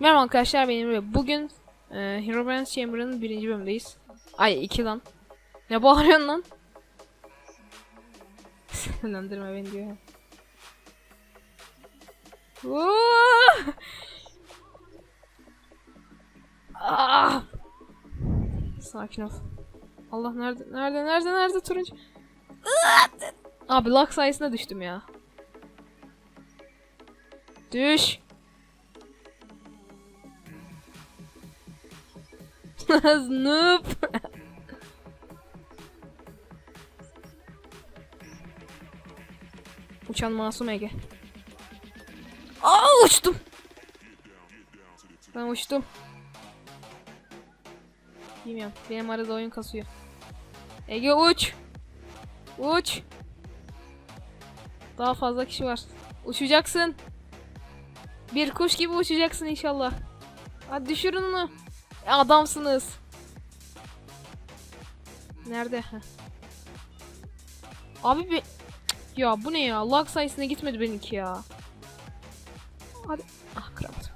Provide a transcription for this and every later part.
Merhaba arkadaşlar benim bugün e, Herobrine Chamber'ın birinci bölümündeyiz. Ay iki lan. Ne bağırıyorsun lan? Sinirlendirme beni diyor. Ah! Sakin ol. Allah nerede nerede nerede nerede turuncu? Abi lag sayesinde düştüm ya. Düş. Noob. Uçan masum Ege. Aa uçtum. Ben uçtum. Bilmiyorum. Benim arada oyun kasıyor. Ege uç. Uç. Daha fazla kişi var. Uçacaksın. Bir kuş gibi uçacaksın inşallah. Hadi düşürün onu. Adamsınız. Nerede? Abi bir... Ya bu ne ya? Lag sayesinde gitmedi benimki ya. Hadi. Ah kıramadım.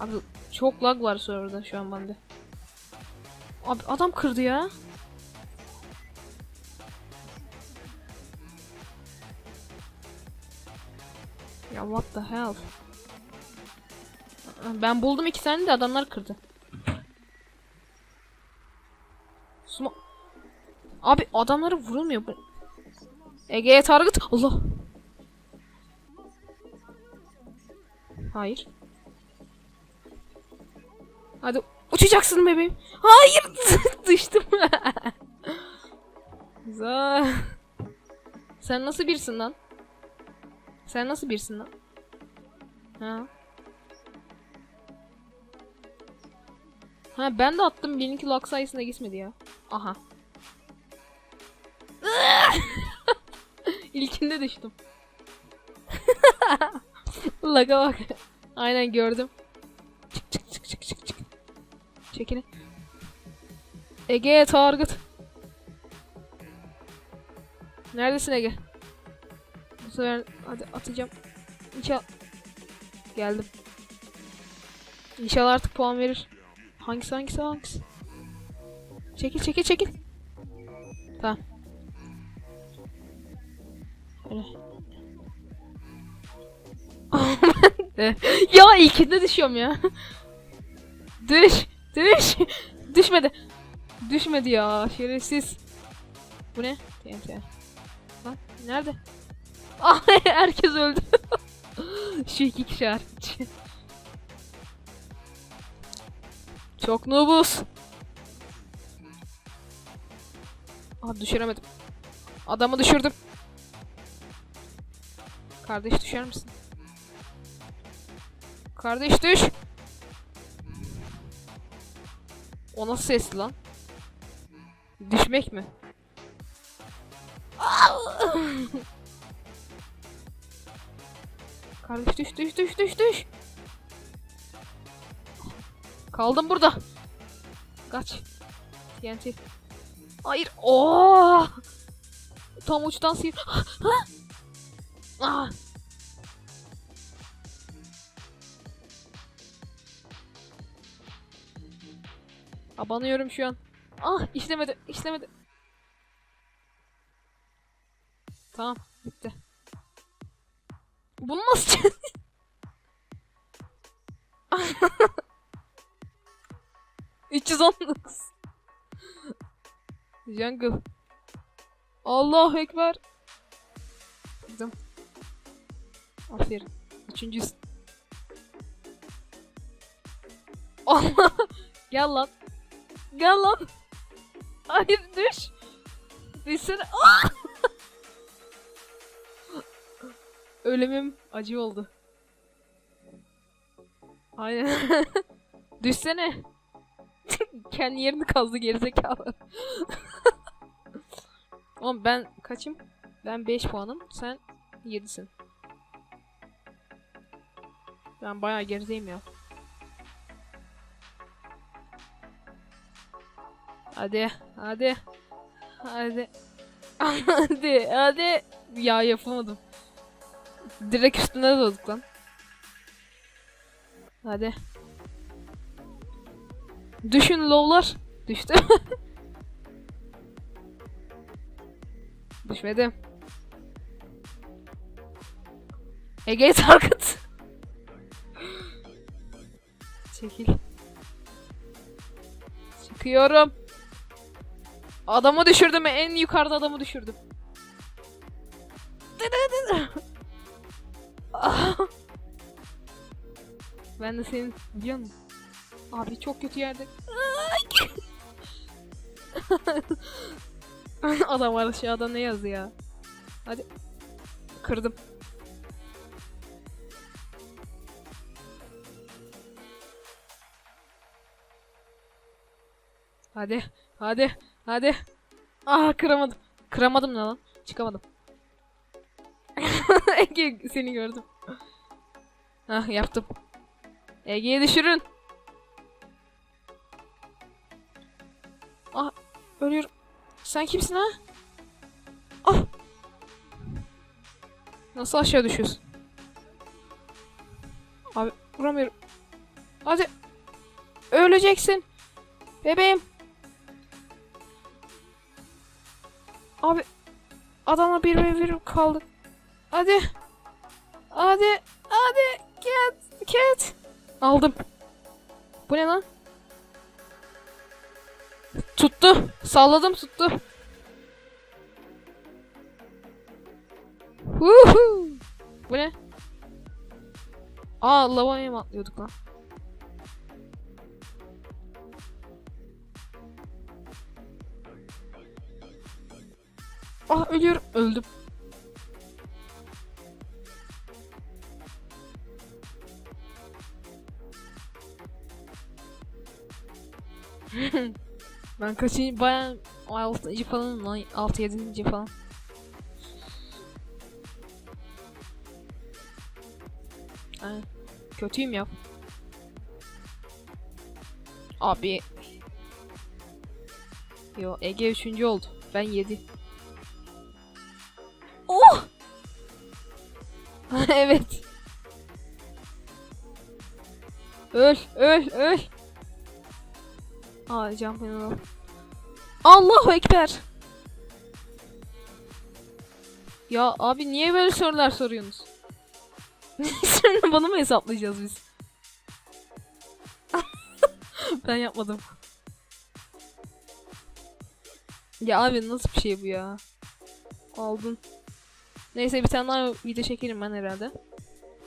Abi çok lag var serverda şu an bende. Abi adam kırdı ya. Ya what the hell? Ben buldum iki tane de adamlar kırdı. Suma... Abi adamlara vurulmuyor bu. Ege'ye target. Allah. Hayır. Hadi uçacaksın bebeğim. Hayır. Düştüm. Sen nasıl birsin lan? Sen nasıl birsin lan? Ha? Ha ben de attım benimki lag sayesinde gitmedi ya. Aha. İlkinde düştüm. Lag'a bak. Aynen gördüm. Çık çık çık çık çık çık. Çekilin. Ege target. Neredesin Ege? Bu sefer hadi atacağım. İnşallah. Geldim. İnşallah artık puan verir. Hangisi hangisi hangisi? Çekil çekil çekil. Tamam. Öyle. Ya ilkinde düşüyorum ya. Düş. Düş. Düşmedi. Düşmedi ya. Şerefsiz. Bu ne? TNT. Lan nerede? Ah herkes öldü. Şu iki kişi hariç. Çok noobuz. Aa düşüremedim. Adamı düşürdüm. Kardeş düşer misin? Kardeş düş. O nasıl sesli lan? Düşmek mi? Kardeş düş düş düş düş düş. Kaldım burada. Kaç. TNT. Hayır. Oo! Tam uçtan sıyır. ah. Abanıyorum şu an. Ah işlemedi. işlemedi. Tamam bitti. Bunu nasıl ...319. Jungle. Allahu Ekber. Kızım. Aferin. Üçüncüsü. Allah. Gel lan. Gel lan. Hayır düş. Düşsene. Ah! Ölümüm acı oldu. Aynen. Düşsene. Kendi yerini kazdı gerizekalı. Oğlum ben kaçım? Ben 5 puanım. Sen 7'sin. Ben bayağı gerideyim ya. Hadi, hadi. Hadi. hadi, hadi. Ya yapamadım. Direkt üstüne doğduk lan. Hadi. Düşün lowlar. Düştüm. Düşmedim. Ege Target. Çekil. Çıkıyorum. Adamı düşürdüm. En yukarıda adamı düşürdüm. Ah. ben de senin biliyor musun? Abi çok kötü yerde. Adam aşağıda ne yazıyor ya? Hadi. Kırdım. Hadi. Hadi. Hadi. Ah kıramadım. Kıramadım ne lan? Çıkamadım. Ege seni gördüm. Ah yaptım. Ege'yi düşürün. Ölüyorum. Sen kimsin ha? Ah. Nasıl aşağı düşüyorsun? Abi vuramıyorum. Hadi. Öleceksin. Bebeğim. Abi adamla bir ve bir kaldık. Hadi. Hadi. Hadi. Cat. Cat. Aldım. Bu ne lan? Tuttu. Salladım tuttu. Woohoo. Bu ne? Aa lavaya mı atlıyorduk lan? Ah ölüyorum. Öldüm. Ben kaçıncı bayağı 6. falan lan 6 7. falan. Aynen. Kötüyüm ya. Abi. Yo Ege 3. oldu. Ben 7. Oh! evet. Öl, öl, öl. Aa off. Allahu Ekber. Ya abi niye böyle sorular soruyorsunuz? Şimdi bunu mu hesaplayacağız biz? ben yapmadım. Ya abi nasıl bir şey bu ya? Aldın. Neyse bir tane daha video çekerim ben herhalde.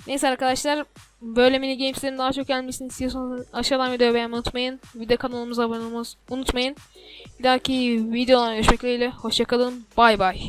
Neyse arkadaşlar böyle mini gameslerin daha çok gelmesini istiyorsanız aşağıdan videoyu beğenmeyi unutmayın. De kanalımıza abone olmayı unutmayın. Bir dahaki videolarda görüşmek dileğiyle. Hoşçakalın. Bay bay.